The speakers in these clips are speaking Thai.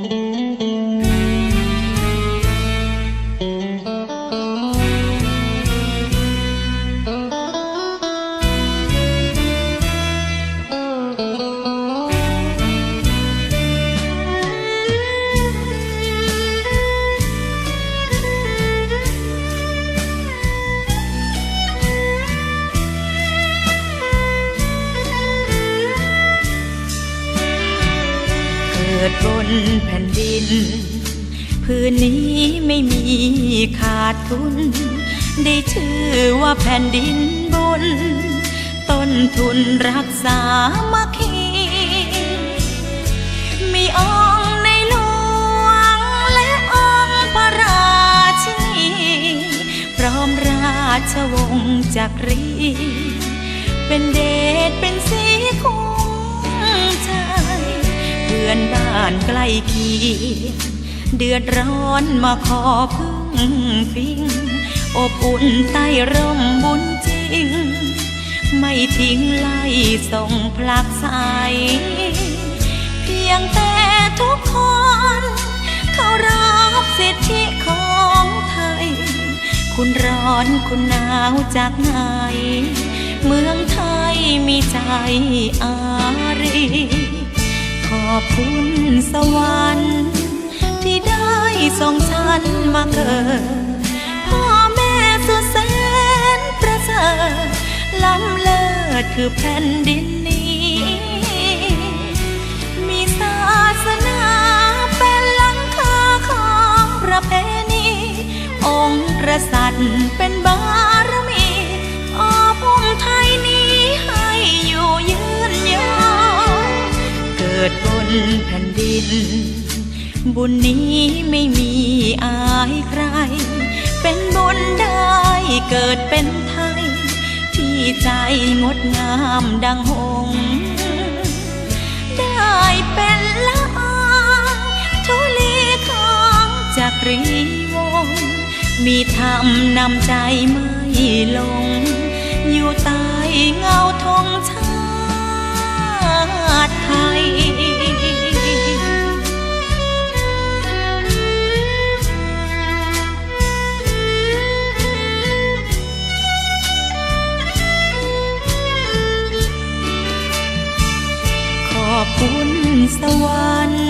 เดบนแผ่นดิน พื้นนี้ไม่มีขาดทุน ได้ชื่อว่าแผ่นดินบนต้นทุนรักษามาคีมีองค์ในหลวงและองค์พระราชินีพร้อมราชวงศ์จักรี เป็นเดชเป็นสีคู่ อนบ้านใกล้เคียงเดือดร้อนมาขอพึ่งพิง อบอุ่นใต้ร่มบุญจริง ไม่ทิ้งไล่ส่งผลักใสเพียงแต่ทุกคนเขารับสิทธิของไทย คุณร้อนคุณหนาวจากไหน เมืองไทยมีใจอารี ขอบคุณสวรรค์ ที่ได้ส่งฉันมาเกิด พ่อแม่สุดแสนประเสริฐล้ำเลิศคือแผ่นดินนี้ มีศาสนาเป็นหลังคาของประเพณี องค์กษัตริย์เป็น แผ่นดิน บุญนี้ไม่มีอายใคร เป็นบุญได้เกิดเป็นไทย ที่ใจงดงามดังหง ได้เป็นละอางทุลีของจักรีวง มีธรรมนำใจไม่ลง อยู่ใต้เงาธงชาติไทย สวรรค์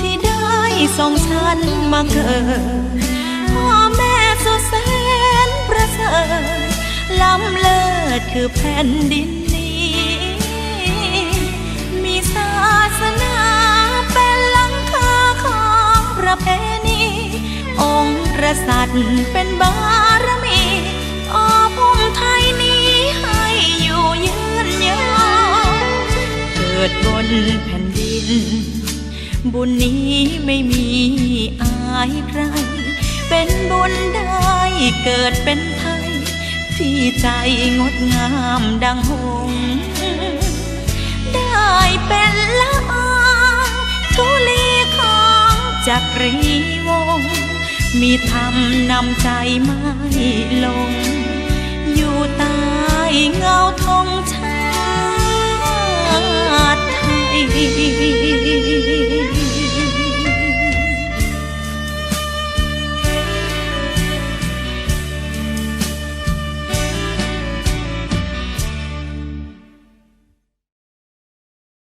ที่ได้ส่งฉันมาเกิด พ่อแม่สุดแสนประเสริฐล้ำเลิศคือแผ่นดินนี้ มีศาสนาเป็นหลังคาของประเพณีองค์กษัตริย์เป็นบารมีอบอุ้มไทยนี้ให้อยู่ยืนยาวเกิดบนแผ่นดิน บุญนี้ไม่มีอายใคร เป็นบุญได้เกิดเป็นไทย ที่ใจงดงามดังหง ได้เป็นละอางทุลีของจักรีวงศ์มีธรรมนำใจไม่ลง